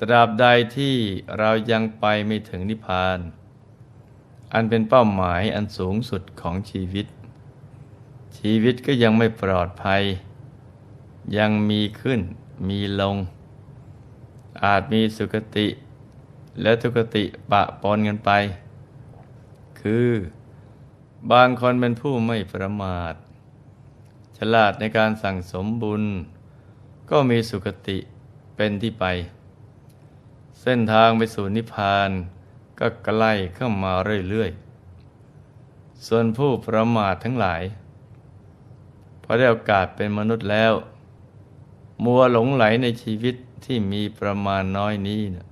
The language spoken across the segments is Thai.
ตราบใดที่เรายังไปไม่ถึงนิพพาน อันเป็นเป้าหมายอันสูงสุดของชีวิต ชีวิตก็ยังไม่ปลอดภัย ยังมีขึ้นมีลง อาจมีสุคติและทุกติปะปนกันไป คือบางคนเป็นผู้ไม่ประมาท ฉลาดในการสั่งสมบุญ ก็มีสุคติเป็นที่ไป เส้นทางไปสู่นิพพานก็ใกล้เข้ามาเรื่อยๆ ส่วนผู้ประมาททั้งหลายพอได้โอกาสเป็นมนุษย์แล้ว มัวหลงไหลในชีวิตที่มีประมาณน้อยนี้นะ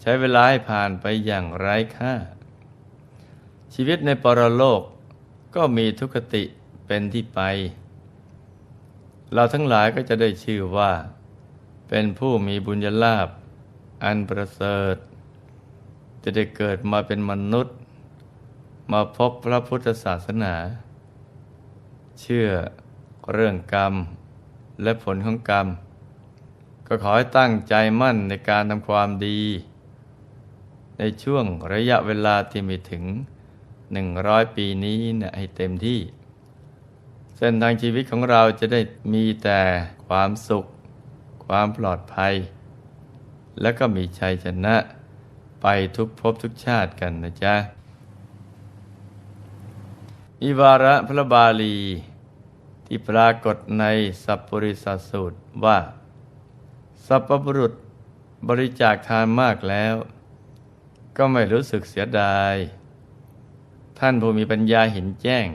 ใช้เวลาให้ผ่านไปอย่างไร้ค่า ชีวิตในปรโลกก็มีทุกติเป็นที่ไป เราทั้งหลายก็จะได้ชื่อว่า เป็นผู้มีบุญญาลาภ อันประเสริฐ จะได้เกิดมาเป็นมนุษย์ มาพบพระพุทธศาสนา เชื่อเรื่องกรรมและผลของกรรม ก็ขอให้ตั้งใจมั่นในการทำความดี ในช่วงระยะเวลาที่มีถึงหนึ่งร้อยปีนี้นี่ยให้เต็มที่ เส้นทางชีวิตของเราจะได้มีแต่ความสุข ความปลอดภัย และก็มีชัยชนะ ไปทุกภพทุกชาติกันนะจ๊ะมีวาระพระบาลี ที่ปรากฏในสัพปริสัสสูตรว่า สัพพบุรุษบริจาคทานมากแล้ว ก็ไม่รู้สึกเสียดาย ท่านผู้มีปัญญาเห็นแจ้ง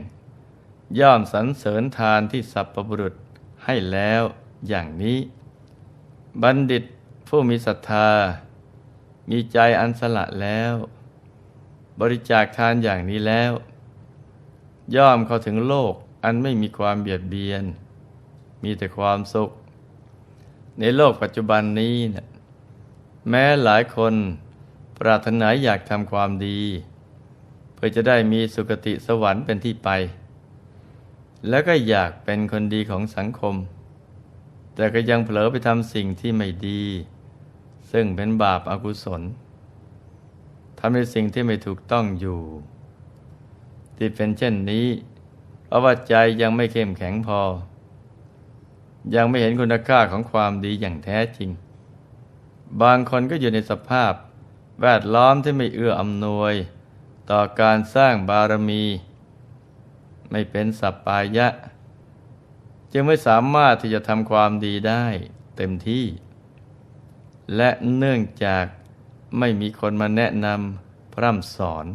ย่อมสรรเสริญทานที่สัพพบุรุษให้แล้วอย่างนี้ บัณฑิต ผู้มีศรัทธา มีใจอันสละแล้ว บริจาคทานอย่างนี้แล้ว ย่อมเข้าถึงโลกอันไม่มีความเบียดเบียน มีแต่ความสุข ในโลกปัจจุบันนี้นะแม้หลายคนปรารถนาอยากทำความดี เพื่อจะได้มีสุคติสวรรค์เป็นที่ไป แล้วก็อยากเป็นคนดีของสังคม แต่ก็ยังเผลอไปทำสิ่งที่ไม่ดี ซึ่งเป็นบาปอากุศลทำในสิ่งที่ไม่ถูกต้องอยู่ ที่เป็นเช่นนี้ เพราะว่าใจยังไม่เข้มแข็งพอ ยังไม่เห็นคุณค่าของความดีอย่างแท้จริง บางคนก็อยู่ในสภาพ แวดล้อมที่ไม่เอื้ออำนวย ต่อการสร้างบารมี ไม่เป็นสัปปายะ จึงไม่สามารถที่จะทำความดีได้เต็มที่ และเนื่องจากไม่มีคนมาแนะนำพร่ำสอน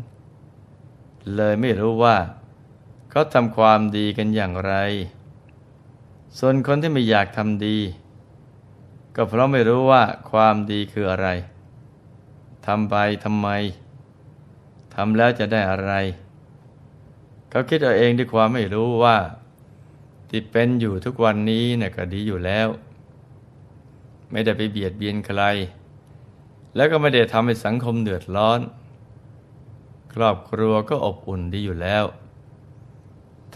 เลยไม่รู้ว่าเขาทำความดีกันอย่างไร ส่วนคนที่ไม่อยากทำดี ก็เพราะไม่รู้ว่าความดีคืออะไรทำไปทำไมทำแล้วจะได้อะไร เขาคิดเอาเองด้วยความไม่รู้ว่า ที่เป็นอยู่ทุกวันนี้เนี่ยก็ดีอยู่แล้ว ไม่ได้ไปเบียดเบียนใคร แล้วก็ไม่ได้ทำให้สังคมเดือดร้อน ครอบครัวก็อบอุ่นดีอยู่แล้ว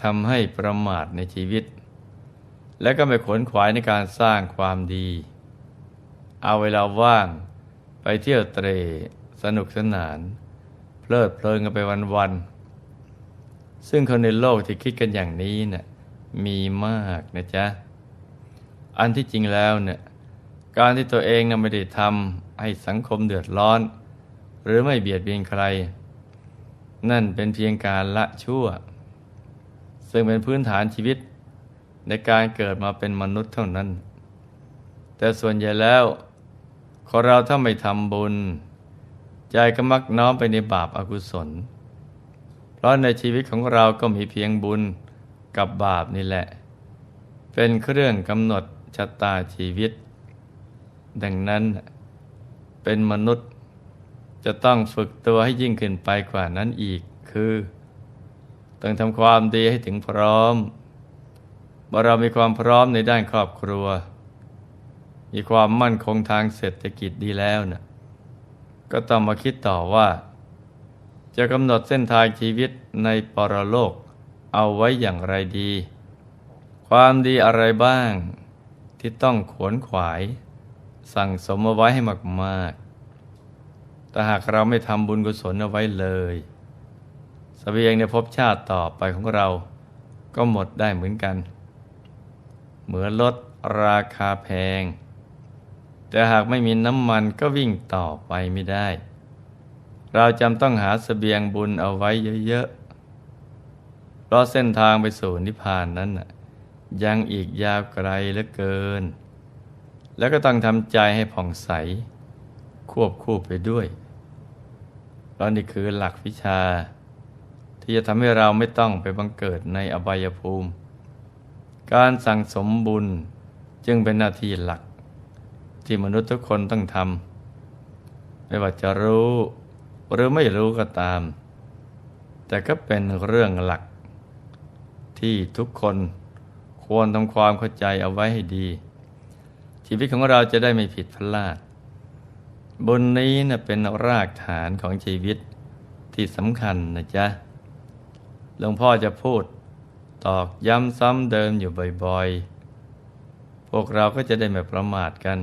ทำให้ประมาทในชีวิต และก็ไม่ขนขวายในการสร้างความดี เอาเวลาว่างไปเที่ยวเตรสนุกสนาน เพลิดเพลินกันไปวันๆซึ่งคนในโลกที่คิดกันอย่างนี้เนะ่ยมีมากนะจ๊ะ อันที่จริงแล้วเนี่ย การที่ตัวเองนะไม่ได้ทำให้สังคมเดือดร้อน หรือไม่เบียดเบียนใคร นั่นเป็นเพียงการละชั่ว ซึ่งเป็นพื้นฐานชีวิตในการเกิดมาเป็นมนุษย์เท่านั้น แต่ส่วนใหญ่แล้วคนเราถ้าไม่ทำบุญ ใจก็มักน้อมไปในบาปอากุศล เพราะในชีวิตของเราก็มีเพียงบุญกับบาปนี่แหละ เป็นเครื่องกำหนดชะตาชีวิต ดังนั้นเป็นมนุษย์จะต้องฝึกตัวให้ยิ่งขึ้นไปกว่านั้นอีกคือ ต้องทำความดีให้ถึงพร้อมเมื่อเรามีความพร้อมในด้านครอบครัว มีความมั่นคงทางเศรษฐกิจดีแล้วนะก็ต้องมาคิดต่อว่า จะกำหนดเส้นทางชีวิตในปรโลกเอาไว้อย่างไรดี ความดีอะไรบ้างที่ต้องขวนขวาย สั่งสมเอาไว้ให้มากๆ แต่หากเราไม่ทำบุญกุศลเอาไว้เลยสเสบียงในภพชาติต่อไปของเราก็หมดได้เหมือนกัน เหมือนลดราคาแพง แต่หากไม่มีน้ำมันก็วิ่งต่อไปไม่ได้ เราจำต้องหาสเสบียงบุญเอาไว้เยอะๆ เพราะเส้นทางไปสู่นิพพานนั้นยังอีกยาวไกลเหลือเกิน แล้วก็ต้องทำใจให้ผ่องใส ควบคู่ไปด้วยเพราะนี่คือหลักวิชา ที่จะทำให้เราไม่ต้องไปบังเกิดในอบายภูมิ การสั่งสมบุญจึงเป็นหน้าที่หลัก ที่มนุษย์ทุกคนต้องทำไม่ว่าจะรู้หรือไม่รู้ก็ตาม แต่ก็เป็นเรื่องหลัก ที่ทุกคนควรทำความเข้าใจเอาไว้ให้ดี ชีวิตของเราจะได้ไม่ผิดพลาดบนนี้นะเป็นรากฐานของชีวิตที่สำคัญนะจ๊ะหลวงพ่อจะพูดตอกย้ำซ้ำเดิมอยู่บ่อยๆ พวกเราก็จะได้ไม่ประมาทกัน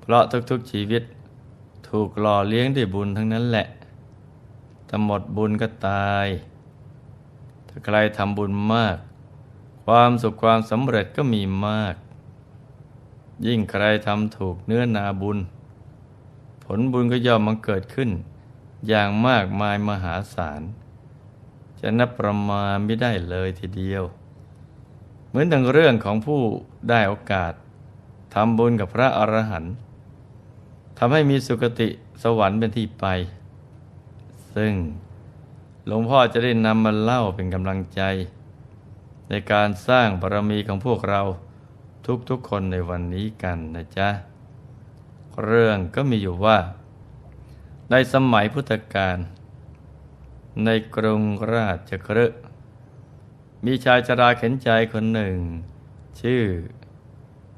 เพราะทุกๆชีวิตถูกหล่อเลี้ยงด้วยบุญทั้งนั้นแหละถ้าหมดบุญก็ตาย ถ้าใครทำบุญมาก ความสุขความสำเร็จก็มีมาก ยิ่งใครทำถูกเนื้อนาบุญ ผลบุญก็ย่อมมังเกิดขึ้น อย่างมากมายมหาศาล จะนับประมาณไม่ได้เลยทีเดียว เหมือนดังเรื่องของผู้ได้โอกาสทำบุญกับพระอรหันต์ทำให้มีสุคติสวรรค์เป็นที่ไป ซึ่งหลวงพ่อจะได้นำมาเล่าเป็นกำลังใจ ในการสร้างบารมีของพวกเรา ทุกๆคนในวันนี้กันนะจ๊ะ เรื่องก็มีอยู่ว่า ในสมัยพุทธกาลในกรุงราชกฤห์มีชายชราเข็นใจคนหนึ่ง ชื่อ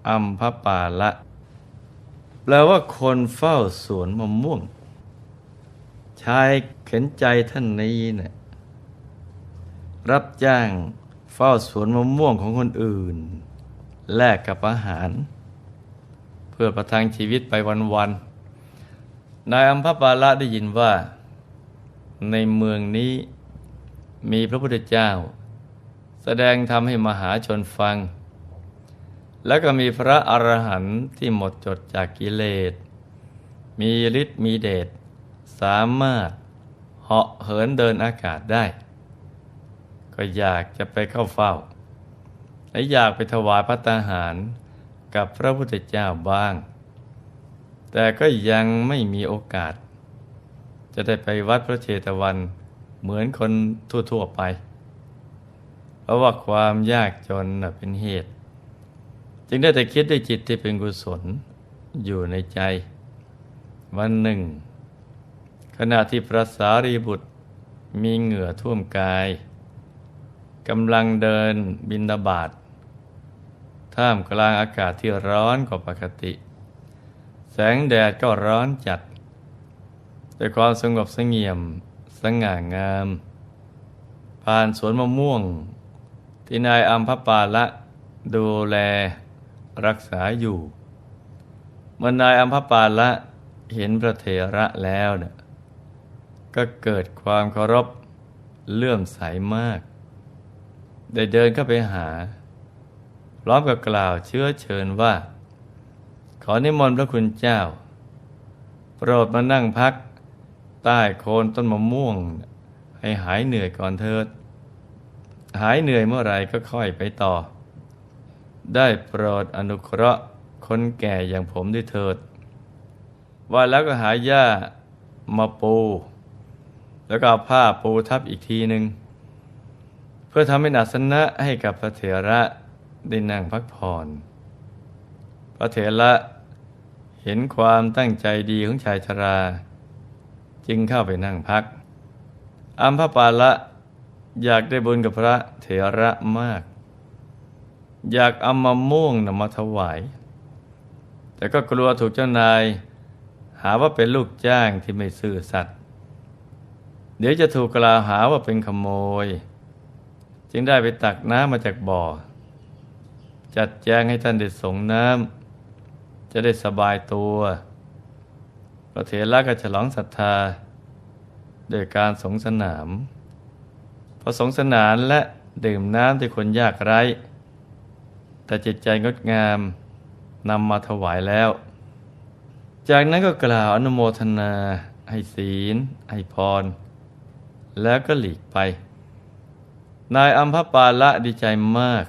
อัมพปาละ แปลว่าคนเฝ้าสวนมะม่วง ชายเข็นใจท่านนี้เนะี่ยรับจ้างเฝ้าสวนมะม่วงของคนอื่น แลกกับอาหาร เพื่อประทังชีวิตไปวันๆนายอัมพปาละได้ยินว่า ในเมืองนี้มีพระพุทธเจ้า แสดงธรรมให้มหาชนฟัง แล้วก็มีพระอรหันต์ที่หมดจดจากกิเลส มีฤทธิ์มีเดชสามารถเหาะเหินเดินอากาศได้ ก็อยากจะไปเข้าเฝ้า และอยากไปถวายพระตาหารกับพระพุทธเจ้าบ้าง แต่ก็ยังไม่มีโอกาส จะได้ไปวัดพระเชตวันเหมือนคนทั่ว ๆ ไป เพราะว่าความยากจนเป็นเหตุ จึงได้แต่คิดด้วยจิตที่เป็นกุศลอยู่ในใจ วันหนึ่ง ขณะที่พระสารีบุตรมีเหงื่อท่วมกายกำลังเดินบินดาบาด ท่ามกลางอากาศที่ร้อนกว่าปกติ แสงแดดก็ร้อนจัดด้วยความสงบสงเงียมสง่างาม ผ่านสวนมะม่วง ที่นายอัมพปาละดูแลรักษาอยู่เมื่อนายอัมพปาละเห็นพระเถระแล้วเนี่ยก็เกิดความเคารพเลื่อมใสมาก ได้เดินเข้าไปหา ร้อมกับกล่าวเชื้อเชิญว่า ขอนิมนต์พระคุณเจ้า โปรดมานั่งพัก ใต้โคนต้นมะม่วง ให้หายเหนื่อยก่อนเถิด หายเหนื่อยเมื่อไรก็ค่อยไปต่อ ได้โปรดอนุเคราะห์คนแก่อย่างผมด้วยเถิด ว่าแล้วก็หาหญ้ามาปู แล้วก็เอาผ้าปูทับอีกทีหนึ่งเพื่อทำให้นัสนะให้กับพระเถระ ได้นั่งพักผ่อนพระเถระเห็นความตั้งใจดีของชายชรา จึงเข้าไปนั่งพักอัมพปาละอยากได้บุญกับพระเถระมาก อยากเอามาม่วงนำมาถวาย แต่ก็กลัวถูกเจ้านาย หาว่าเป็นลูกจ้างที่ไม่ซื่อสัตย์เดี๋ยวจะถูกกล่าวหาว่าเป็นขโมย จึงได้ไปตักน้ำมาจากบ่อ จัดแจงให้ท่านได้ส่งน้ำจะได้สบายตัวพระเถระก็ฉลองศรัทธาโดยการสงสนามพอสงสนานและดื่มน้ำที่คนยากไร้ แต่จิตใจงดงามนำมาถวายแล้ว จากนั้นก็กล่าวอนุโมทนา ให้ศีล ให้พร แล้วก็หลีกไป นายอัมพปาละดีใจมาก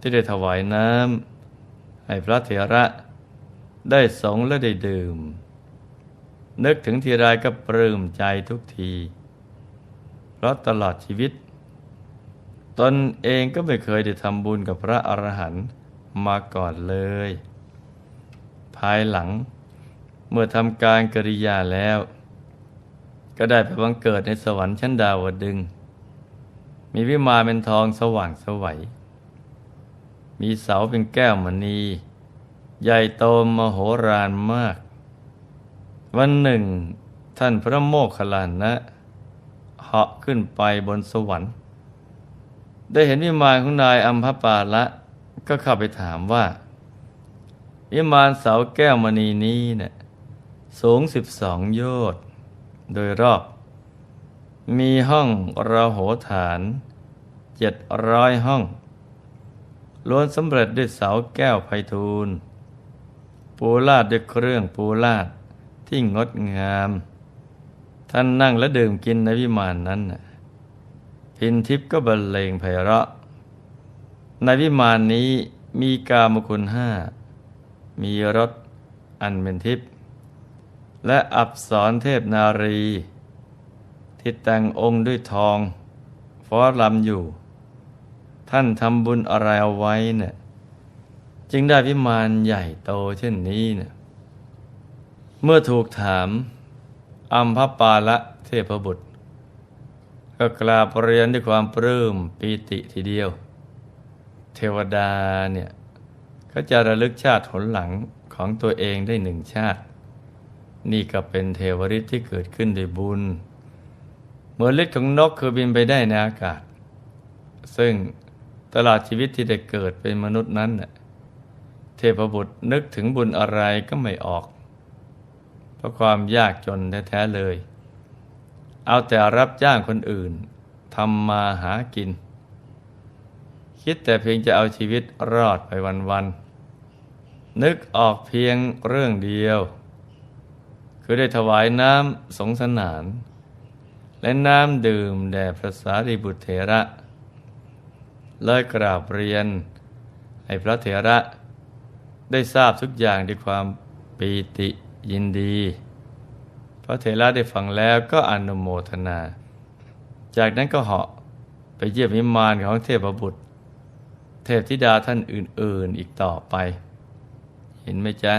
ที่ได้ถวายน้ำให้พระเถระได้สงและได้ดื่ม นึกถึงทีไรก็ปลื้มใจทุกที เพราะตลอดชีวิต ตนเองก็ไม่เคยได้ทำบุญกับพระอรหันต์มาก่อนเลย ภายหลังเมื่อทำการกริยาแล้ว ก็ได้ไปบังเกิดในสวรรค์ชั้นดาวดึง มีวิมานเป็นทองสว่างสวัย มีเสาเป็นแก้วมณี ใหญ่โตมโหฬารมาก วันหนึ่ง ท่านพระโมคคัลลานะเหาะขึ้นไปบนสวรรค์ ได้เห็นวิมานของนายอัมพปาละ ก็เข้าไปถามว่า วิมานเสาแก้วมณีนี้เนี่ยสูงสิบสองโยชน์โดยรอบ มีห้องระโหฐานเจ็ดร้อยห้อง ล้วนสำเร็จด้วยเสาแก้วไพฑูรย์ปูลาดด้วยเครื่องปูลาดที่งดงาม ท่านนั่งและดื่มกินในวิมานนั้นพินทิพย์ก็บรรเลงไพเราะ ในวิมานนี้มีกามคุณห้า มีรถอันเป็นทิพย์และอับสรเทพนารี ที่แต่งองค์ด้วยทองฟ้อลำอยู่ ท่านทำบุญอะไรเอาไว้เนี่ยจึงได้พิมานใหญ่โตเช่นนี้เนี่ยเมื่อถูกถามอัมพปาละเทพบุตร ก็กราบเรียนด้วยความปลื้มปีติทีเดียว เทวดาเนี่ยก็จะระลึกชาติผลหลังของตัวเองได้หนึ่งชาติ นี่ก็เป็นเทวฤทธิ์ที่เกิดขึ้นด้วยบุญ เมือฤทธิ์ของนกคือบินไปได้ในอากาศ ซึ่ง ตลอดชีวิตที่ได้เกิดเป็นมนุษย์นั้น เทพบุตรนึกถึงบุญอะไรก็ไม่ออก เพราะความยากจนแท้ๆเลย เอาแต่รับจ้างคนอื่นทำมาหากิน คิดแต่เพียงจะเอาชีวิตรอดไปวันๆนึกออกเพียงเรื่องเดียว คือได้ถวายน้ำสงสนาน และน้ำดื่มแด่พระสารีบุตรเถระ เลยกราบเรียน ให้พระเถระได้ทราบทุกอย่างด้วยความปีติยินดี พระเถระได้ฟังแล้วก็อนุโมทนา จากนั้นก็เหาะไปเยี่ยมวิมานของเทพบุตร เทพธิดาท่านอื่น ๆอีกต่อไป เห็นไหมจ๊ะ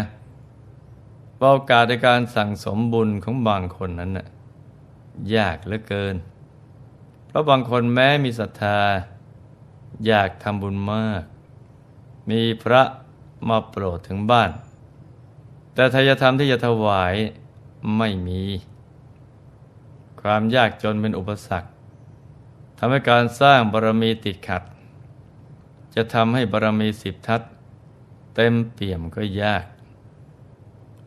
โอกาสในการสั่งสมบุญของบางคนนั้นน่ะยากเหลือเกิน เพราะบางคนแม้มีศรัทธา อยากทำบุญมาก มีพระมาโปรดถึงบ้าน แต่ทายธรรมที่จะถวายไม่มี ความยากจนเป็นอุปสรรคทำให้การสร้างบารมีติดขัด จะทำให้บารมีสิบทัศเต็มเปี่ยมก็ยาก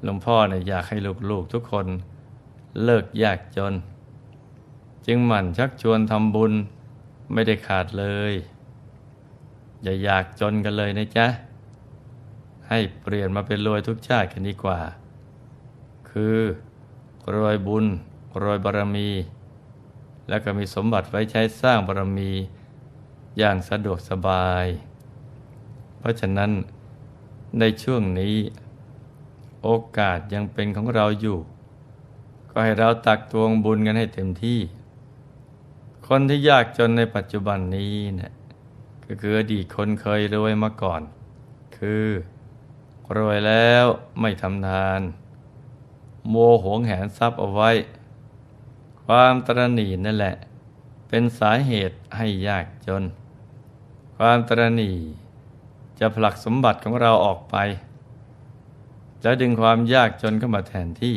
หลวงพ่อเนี่ยอยากให้ลูกๆทุกคนเลิกยากจน จึงหมั่นชักชวนทำบุญไม่ได้ขาดเลย อย่าอยากจนกันเลยนะจ๊ะ ให้เปลี่ยนมาเป็นรวยทุกชาติกันดีกว่า คือรวยบุญรวยบารมี แล้วก็มีสมบัติไว้ใช้สร้างบารมี อย่างสะดวกสบาย เพราะฉะนั้นในช่วงนี้ โอกาสยังเป็นของเราอยู่ ก็ให้เราตักตวงบุญกันให้เต็มที่ คนที่ยากจนในปัจจุบันนี้เนะี่ย ก็คืออดีตคนเคยรวยมาก่อน คือ รวยแล้วไม่ทำทาน โมหวงแหนทรัพย์เอาไว้ ความตรณีนั่นแหละ เป็นสาเหตุให้ยากจน ความตรณีจะผลักสมบัติของเราออกไป แล้วดึงความยากจนเข้ามาแทนที่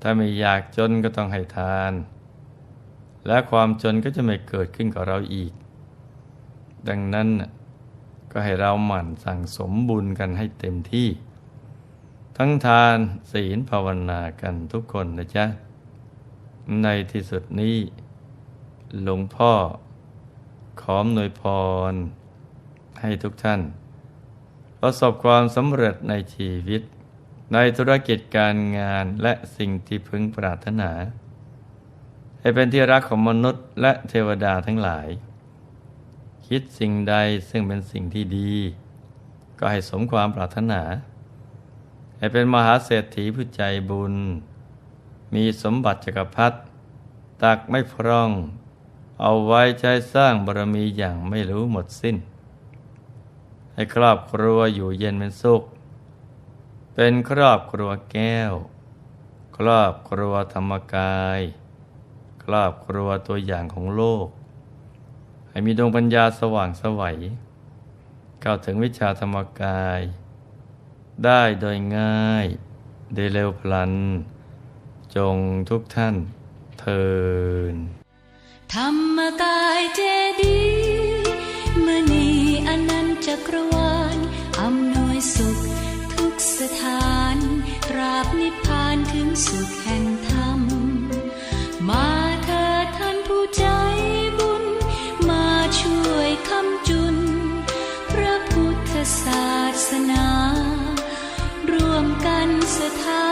ถ้าไม่อยากจนก็ต้องให้ทาน และความจนก็จะไม่เกิดขึ้นกับเราอีก ดังนั้นก็ให้เราหมั่นสั่งสมบุญกันให้เต็มที่ ทั้งทานศีลภาวนากันทุกคนนะจ๊ะ ในที่สุดนี้ หลวงพ่อ ขอมนวยพร ให้ทุกท่าน ประสบความสำเร็จในชีวิต ในธุรกิจการงานและสิ่งที่พึงปรารถนา ให้เป็นที่รักของมนุษย์และเทวดาทั้งหลาย คิดสิ่งใดซึ่งเป็นสิ่งที่ดี ก็ให้สมความปรารถนา ให้เป็นมหาเศรษฐีผู้ใจบุญ มีสมบัติจักรพรรดิตักไม่พร่อง เอาไว้ใช้สร้างบารมีอย่างไม่รู้หมดสิ้น ให้ครอบครัวอยู่เย็นเป็นสุข เป็นครอบครัวแก้ว ครอบครัวธรรมกาย ครอบครัวตัวอย่างของโลก ให้มีดวงปัญญาสว่างสวัยเข้าถึงวิชาธรรมกาย ได้โดยง่ายโดยเร็วพลัน จงทุกท่านเทินธรรมกายเจดีมณีอนันต์จักรวาลอำนวยสุขทุกสถานตราบนิพพานถึงสุขแห่งธรรม ศาสนา ร่วมกันสถาปนา